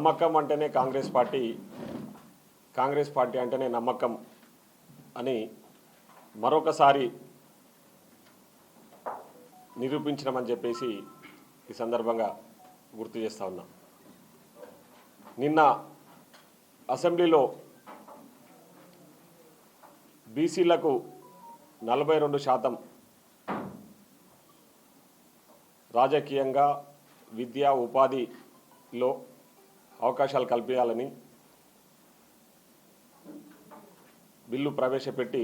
నమ్మకం అంటేనే Congress party Congress party అంటేనే నమ్మకం అని మరొకసారి నిరూపించడమని చెప్పేసి ఈ సందర్భంగా గుర్తు చేస్తా ఉన్నా. నిన్న అసెంబ్లీలో బీసీలకు నలభై రెండు శాతం రాజకీయంగా విద్యా ఉపాధిలో అవకాశాలు కల్పించాలని బిల్లు ప్రవేశపెట్టి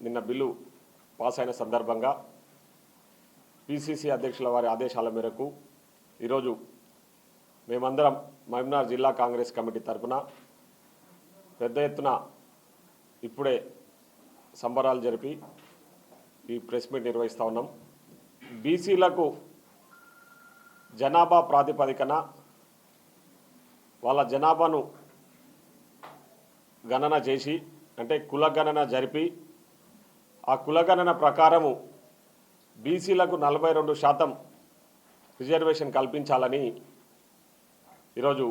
నిన్న బిల్లు పాస్ అయిన సందర్భంగా పిసిసి అధ్యక్షుల వారి ఆదేశాల మేరకు ఈరోజు మేమందరం మహమ్నార్ జిల్లా కాంగ్రెస్ కమిటీ తరఫున పెద్ద ఎత్తున ఇప్పుడే సంబరాలు జరిపి ఈ ప్రెస్ మీట్ నిర్వహిస్తూ ఉన్నాం. బీసీలకు జనాభా ప్రాతిపదికన వాళ్ళ జనాభాను గణన చేసి అంటే కులగణన జరిపి ఆ కులగణన ప్రకారము బీసీలకు నలభై రెండు శాతం రిజర్వేషన్ కల్పించాలని ఈరోజు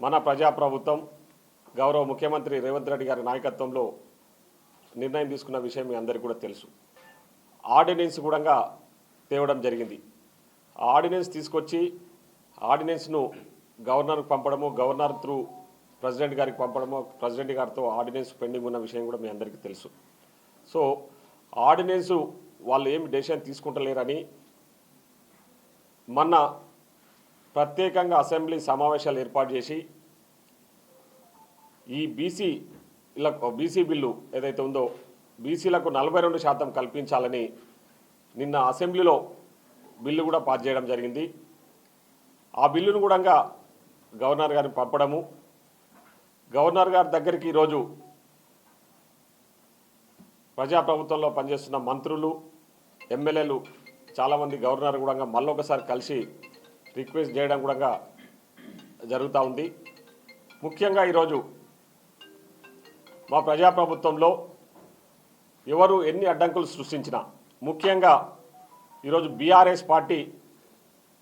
మన ప్రజాప్రభుత్వం గౌరవ ముఖ్యమంత్రి రేవంత్ రెడ్డి గారి నాయకత్వంలో నిర్ణయం తీసుకున్న విషయం మీ అందరికీ కూడా తెలుసు. ఆర్డినెన్స్ కూడా తేవడం జరిగింది. ఆ ఆర్డినెన్స్ తీసుకొచ్చి ఆర్డినెన్స్ను గవర్నర్కి పంపడము గవర్నర్ త్రూ ప్రెసిడెంట్ గారికి పంపడము ప్రెసిడెంట్ గారితో ఆర్డినెన్స్ పెండింగ్ ఉన్న విషయం కూడా మీ అందరికీ తెలుసు. సో ఆర్డినెన్స్ వాళ్ళు ఏమి డెసిషన్ తీసుకుంటలేరని మొన్న ప్రత్యేకంగా అసెంబ్లీ సమావేశాలు ఏర్పాటు చేసి ఈ బీసీ బీసీ బిల్లు ఏదైతే ఉందో బీసీలకు నలభై రెండు శాతం కల్పించాలని నిన్న అసెంబ్లీలో బిల్లు కూడా పాస్ చేయడం జరిగింది. ఆ బిల్లును కూడా గవర్నర్ గారిని పంపడము. గవర్నర్ గారి దగ్గరికి ఈరోజు ప్రజాప్రభుత్వంలో పనిచేస్తున్న మంత్రులు ఎమ్మెల్యేలు చాలామంది గవర్నర్ కూడా మళ్ళొకసారి కలిసి రిక్వెస్ట్ చేయడం కూడా జరుగుతూ ఉంది. ముఖ్యంగా ఈరోజు మా ప్రజాప్రభుత్వంలో ఎవరు ఎన్ని అడ్డంకులు సృష్టించినా ముఖ్యంగా ఈరోజు బీఆర్ఎస్ పార్టీ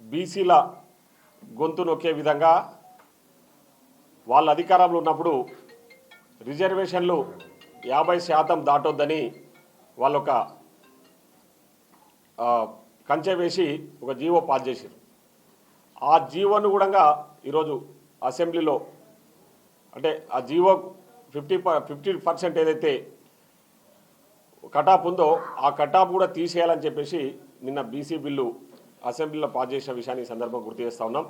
బీసీల గొంతు నొక్కే విధంగా వాళ్ళ అధికారంలో ఉన్నప్పుడు రిజర్వేషన్లు యాభై శాతం దాటొద్దని వాళ్ళొక కంచె వేసి ఒక జీవో పాస్ చేశారు ఆ జీవోను కూడా ఈరోజు అసెంబ్లీలో అంటే ఆ జీవో ఫిఫ్టీ ఫిఫ్టీ పర్సెంట్ ఏదైతే కటాప్ ఉందో ఆ కటాప్ కూడా తీసేయాలని చెప్పేసి నిన్న బీసీ బిల్లు అసెంబ్లీలో పాస్ చేసిన విషయాన్ని సందర్భం గుర్తు చేస్తూ ఉన్నాం.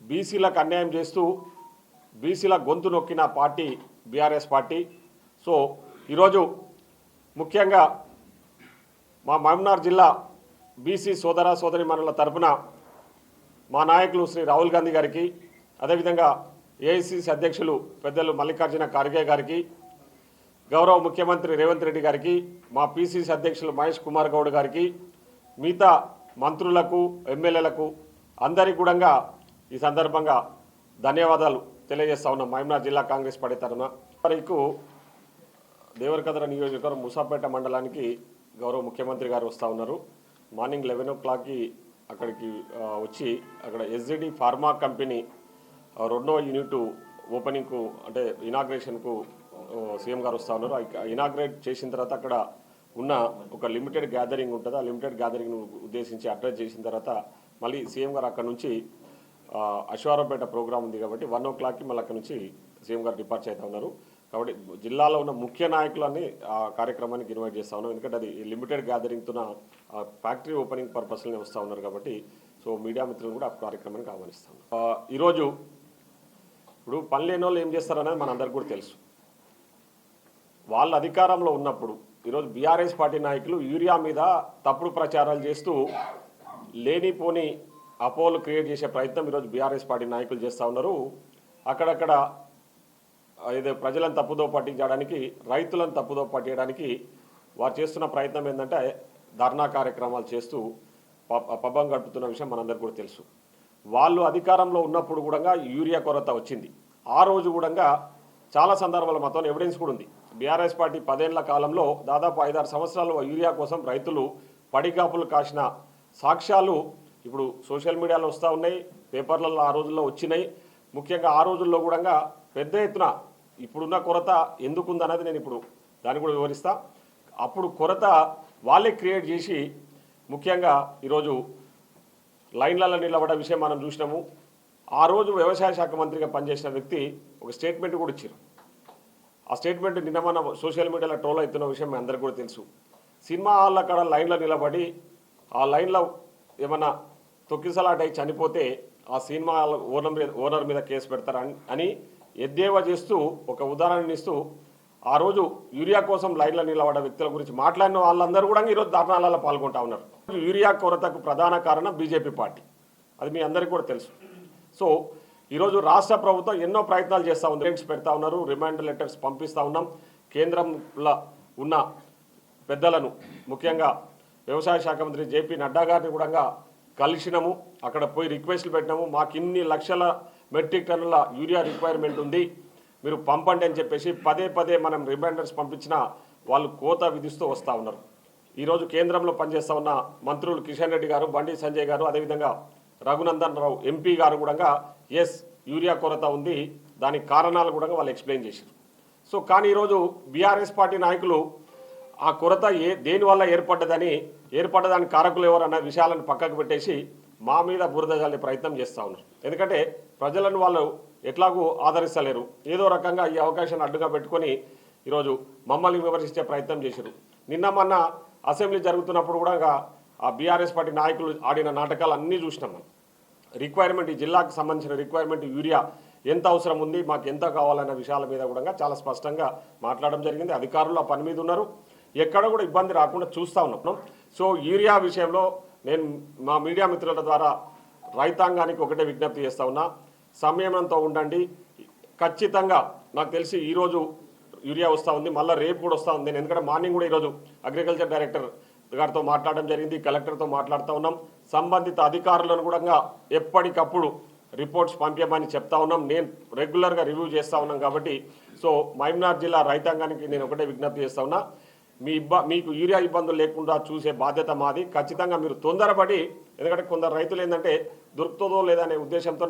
బీసీలకు అన్యాయం చేస్తూ బీసీల గొంతు నొక్కిన పార్టీ బీఆర్ఎస్ పార్టీ. సో ఈరోజు ముఖ్యంగా మా మహమ్నార్ జిల్లా బీసీ సోదర సోదరి మనుల తరఫున మా నాయకులు శ్రీ రాహుల్ గాంధీ గారికి అదేవిధంగా ఏఐసిసి అధ్యక్షులు పెద్దలు మల్లికార్జున ఖార్గే గారికి గౌరవ ముఖ్యమంత్రి రేవంత్ రెడ్డి గారికి మా పిసిసి అధ్యక్షులు మహేష్ కుమార్ గౌడ్ గారికి మిగతా మంత్రులకు ఎమ్మెల్యేలకు అందరికీ కూడా ఈ సందర్భంగా ధన్యవాదాలు. తెలియజేస్తా ఉన్నాం. మహబూబ్నగర్ జిల్లా కాంగ్రెస్ పార్టీ తరఫున వరకు దేవరకద్ర నియోజకవర్గం ముసాపేట మండలానికి గౌరవ ముఖ్యమంత్రి గారు వస్తూ ఉన్నారు. మార్నింగ్ లెవెన్ ఓ క్లాక్కి అక్కడికి వచ్చి అక్కడ ఎస్జిడి ఫార్మా కంపెనీ రెండవ యూనిట్ ఓపెనింగ్కు అంటే ఇనాగ్రేషన్కు సీఎం గారు వస్తూ ఉన్నారు. ఇనాగ్రేట్ చేసిన తర్వాత అక్కడ ఉన్న ఒక లిమిటెడ్ గ్యాదరింగ్ ఉంటుంది. ఆ లిమిటెడ్ గ్యాదరింగ్ను ఉద్దేశించి అడ్రస్ చేసిన తర్వాత మళ్ళీ సీఎం గారు అక్కడ నుంచి అశ్వారంపేట అశ్వారావుపేట ప్రోగ్రామ్ ఉంది కాబట్టి వన్ ఓ క్లాక్కి మళ్ళీ అక్కడ నుంచి సీఎం గారు డిపార్చ్ అవుతా ఉన్నారు. కాబట్టి జిల్లాలో ఉన్న ముఖ్య నాయకులన్నీ ఆ కార్యక్రమానికి ఇన్వైట్ చేస్తా ఉన్నాం ఎందుకంటే అది లిమిటెడ్ గ్యాదరింగ్తో ఫ్యాక్టరీ ఓపెనింగ్ పర్పస్లోనే వస్తూ ఉన్నారు కాబట్టి సో మీడియా మిత్రులు కూడా ఆ కార్యక్రమానికి ఆహ్వానిస్తాం ఈరోజు ఇప్పుడు పని లేని వాళ్ళు ఏం చేస్తారనేది మనందరికీ కూడా తెలుసు. వాళ్ళ అధికారంలో ఉన్నప్పుడు ఈరోజు బీఆర్ఎస్ పార్టీ నాయకులు యూరియా మీద తప్పుడు ప్రచారాలు చేస్తూ లేనిపోని అపోలు క్రియేట్ చేసే ప్రయత్నం ఈరోజు బీఆర్ఎస్ పార్టీ నాయకులు చేస్తూ ఉన్నారు. అక్కడక్కడ ఏదో ప్రజలను తప్పుదో పట్టించడానికి రైతులను తప్పుదో పట్టించడానికి వారు చేస్తున్న ప్రయత్నం ఏంటంటే ధర్నా కార్యక్రమాలు చేస్తూ ప- పబ్బం గడుపుతున్న విషయం మనందరికీ కూడా తెలుసు. వాళ్ళు అధికారంలో ఉన్నప్పుడు కూడా యూరియా కొరత వచ్చింది. ఆ రోజు కూడా చాలా సందర్భాల మొత్తం ఎవిడెన్స్ కూడా ఉంది. బీఆర్ఎస్ పార్టీ పదేళ్ళ కాలంలో దాదాపు ఐదారు సంవత్సరాలు యూరియా కోసం రైతులు పడిగాపులు కాసిన సాక్ష్యాలు ఇప్పుడు సోషల్ మీడియాలో వస్తూ ఉన్నాయి పేపర్లలో ఆ రోజుల్లో వచ్చినాయి. ముఖ్యంగా ఆ రోజుల్లో కూడా పెద్ద ఎత్తున ఇప్పుడున్న కొరత ఎందుకుందన్నది నేను ఇప్పుడు దాన్ని కూడా వివరిస్తా. అప్పుడు కొరత వాళ్ళే క్రియేట్ చేసి ముఖ్యంగా ఈరోజు లైన్లలో నిలబడ్డ విషయం మనం చూసినాము. ఆ రోజు వ్యవసాయ శాఖ మంత్రిగా పనిచేసిన వ్యక్తి ఒక స్టేట్మెంట్ కూడా ఇచ్చారు. ఆ స్టేట్మెంట్ నిన్న మన సోషల్ మీడియాలో ట్రోల్ అవుతున్న విషయం మీ అందరికీ కూడా తెలుసు. సినిమా హాల్ అక్కడ లైన్లో నిలబడి ఆ లైన్లో ఏమన్నా తొక్కిసలాట్ అయి చనిపోతే ఆ సినిమా ఓనర్ మీద ఓనర్ మీద కేసు పెడతారని అని ఎద్దేవా చేస్తూ ఒక ఉదాహరణ ఇస్తూ ఆ రోజు యూరియా కోసం లైన్లో నిలబడ్డ వ్యక్తుల గురించి మాట్లాడిన వాళ్ళందరూ కూడా ఈరోజు ధర్నాలలో పాల్గొంటా ఉన్నారు. యూరియా కొరతకు ప్రధాన కారణం బీజేపీ పార్టీ. అది మీ అందరికీ కూడా తెలుసు. సో ఈరోజు రాష్ట్ర ప్రభుత్వం ఎన్నో ప్రయత్నాలు చేస్తూ ఉంది. రేట్స్ పెడతా ఉన్నారు రిమైండర్ లెటర్స్ పంపిస్తూ ఉన్నాం. కేంద్రంలో ఉన్న పెద్దలను ముఖ్యంగా వ్యవసాయ శాఖ మంత్రి జేపీ నడ్డా గారిని కూడా కలిసినాము అక్కడ పోయి రిక్వెస్ట్లు పెట్టినాము. మాకు ఇన్ని లక్షల మెట్రిక్ టన్నుల యూరియా రిక్వైర్మెంట్ ఉంది. మీరు పంపండి అని చెప్పేసి పదే పదే మనం రిమైండర్స్ పంపించినా వాళ్ళు కోత విధిస్తూ వస్తూ ఉన్నారు. ఈరోజు కేంద్రంలో పనిచేస్తూ ఉన్న మంత్రులు కిషన్ రెడ్డి గారు బండి సంజయ్ గారు అదేవిధంగా రఘునందన్ రావు ఎంపీ గారు కూడా ఎస్ యూరియా కొరత ఉంది. దానికి కారణాలు కూడా వాళ్ళు ఎక్స్ప్లెయిన్ చేశారు. సో కానీ ఈరోజు బీఆర్ఎస్ పార్టీ నాయకులు ఆ కొరత ఏ దేనివల్ల ఏర్పడ్డదని ఏర్పడ్డదాని కారకులు ఎవరు అన్న విషయాలను పక్కకు పెట్టేసి మా మీద బురద ప్రయత్నం చేస్తూ ఉన్నారు. ఎందుకంటే ప్రజలను వాళ్ళు ఎట్లాగూ ఆదరిస్తలేరు. ఏదో రకంగా ఈ అవకాశాన్ని అడ్డుగా పెట్టుకొని ఈరోజు మమ్మల్ని విమర్శించే ప్రయత్నం చేశారు. నిన్న మొన్న అసెంబ్లీ జరుగుతున్నప్పుడు కూడా ఆ బీఆర్ఎస్ పార్టీ నాయకులు ఆడిన నాటకాలు అన్నీ చూసినాం మనం. రిక్వైర్మెంట్ ఈ జిల్లాకు సంబంధించిన రిక్వైర్మెంట్ యూరియా ఎంత అవసరం ఉంది మాకు ఎంత కావాలన్న విషయాల మీద కూడా చాలా స్పష్టంగా మాట్లాడడం జరిగింది. అధికారులు ఆ పని మీద ఉన్నారు. ఎక్కడ కూడా ఇబ్బంది రాకుండా చూస్తూ ఉన్నాం. సో యూరియా విషయంలో నేను మా మీడియా మిత్రుల ద్వారా రైతాంగానికి ఒకటే విజ్ఞప్తి చేస్తా ఉన్నా. సంయమనంతో ఉండండి. ఖచ్చితంగా నాకు తెలిసి ఈరోజు యూరియా వస్తూ ఉంది. మళ్ళీ రేపు కూడా వస్తూ ఉంది. నేను ఎందుకంటే మార్నింగ్ కూడా ఈరోజు అగ్రికల్చర్ డైరెక్టర్ గారితో మాట్లాడడం జరిగింది. కలెక్టర్తో మాట్లాడుతూ ఉన్నాం. సంబంధిత అధికారులను కూడా ఎప్పటికప్పుడు రిపోర్ట్స్ పంపించమని చెప్తా ఉన్నాం. నేను రెగ్యులర్గా రివ్యూ చేస్తూ ఉన్నాం కాబట్టి. సో మహబూబ్నగర్ జిల్లా రైతాంగానికి నేను ఒకటే విజ్ఞప్తి చేస్తా ఉన్నా. మీ ఇబ్బ మీకు యూరియా ఇబ్బందులు లేకుండా చూసే బాధ్యత మాది. ఖచ్చితంగా మీరు తొందరపడి ఎందుకంటే కొందరు రైతులు ఏంటంటే దొరుకుతుందో లేదనే ఉద్దేశంతో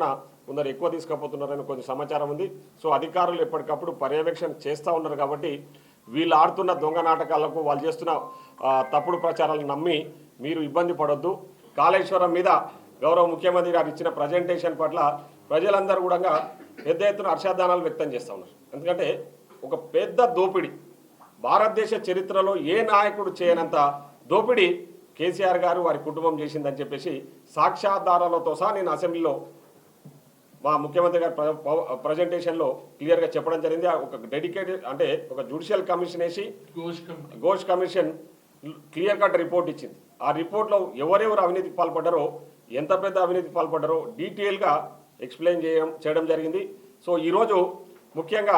కొందరు ఎక్కువ తీసుకుపోతున్నారని కొంచెం సమాచారం ఉంది. సో అధికారులు ఎప్పటికప్పుడు పర్యవేక్షణ చేస్తూ ఉన్నారు కాబట్టి వీళ్ళు ఆడుతున్న దొంగ నాటకాలకు వాళ్ళు చేస్తున్న తప్పుడు ప్రచారాలను నమ్మి మీరు ఇబ్బంది పడొద్దు. కాళేశ్వరం మీద గౌరవ ముఖ్యమంత్రి గారు ఇచ్చిన ప్రజెంటేషన్ పట్ల ప్రజలందరూ కూడా పెద్ద ఎత్తున హర్షాదానాలు వ్యక్తం చేస్తూ ఉన్నారు. ఎందుకంటే ఒక పెద్ద దోపిడీ భారతదేశ చరిత్రలో ఏ నాయకుడు చేయనంత దోపిడీ కేసీఆర్ గారు వారి కుటుంబం చేసిందని చెప్పేసి సాక్ష్యాధారాలతో సహా నేను అసెంబ్లీలో మా ముఖ్యమంత్రి గారి ప్రజెంటేషన్లో క్లియర్గా చెప్పడం జరిగింది. ఒక డెడికేటెడ్ అంటే ఒక జ్యుడిషియల్ కమిషన్ వేసి Ghosh commission. Clear cut report ఇచ్చింది. ఆ రిపోర్ట్లో ఎవరెవరు అవినీతికి పాల్పడ్డారో ఎంత పెద్ద అవినీతికి పాల్పడ్డారో డీటెయిల్గా ఎక్స్ప్లెయిన్ చేయడం చేయడం జరిగింది. సో ఈరోజు ముఖ్యంగా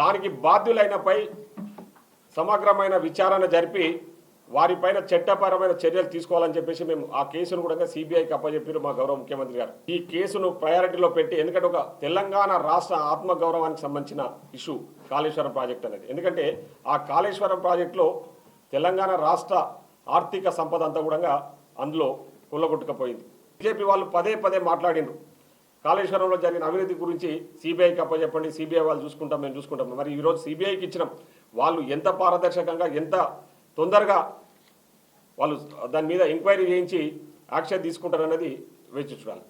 దానికి బాధ్యులైనపై సమగ్రమైన విచారణ జరిపి వారిపైన చట్టపరమైన చర్యలు తీసుకోవాలని చెప్పేసి మేము ఆ కేసును కూడా సిబిఐకి అప్పచెప్పారు మా గౌరవ ముఖ్యమంత్రి గారు. ఈ కేసును ప్రయారిటీలో పెట్టి ఎందుకంటే ఒక తెలంగాణ రాష్ట్ర ఆత్మగౌరవానికి సంబంధించిన ఇష్యూ కాళేశ్వరం ప్రాజెక్ట్ అనేది. ఎందుకంటే ఆ కాళేశ్వరం ప్రాజెక్టులో తెలంగాణ రాష్ట్ర ఆర్థిక సంపద అంతా కూడా అందులో కుల్లగొట్టుకపోయింది బీజేపీ వాళ్ళు పదే పదే మాట్లాడిండ్రు. కాళేశ్వరంలో జరిగిన అవినీతి గురించి సిబిఐకి అప్పచెప్పండి సిబిఐ వాళ్ళు చూసుకుంటాం మేము చూసుకుంటాం. మరి ఈరోజు సిబిఐకి ఇచ్చినాం వాళ్ళు ఎంత పారదర్శకంగా ఎంత తొందరగా వాళ్ళు దాని మీద ఎంక్వైరీ చేయించి యాక్షన్ తీసుకుంటారన్నది వేచి చూడాలి.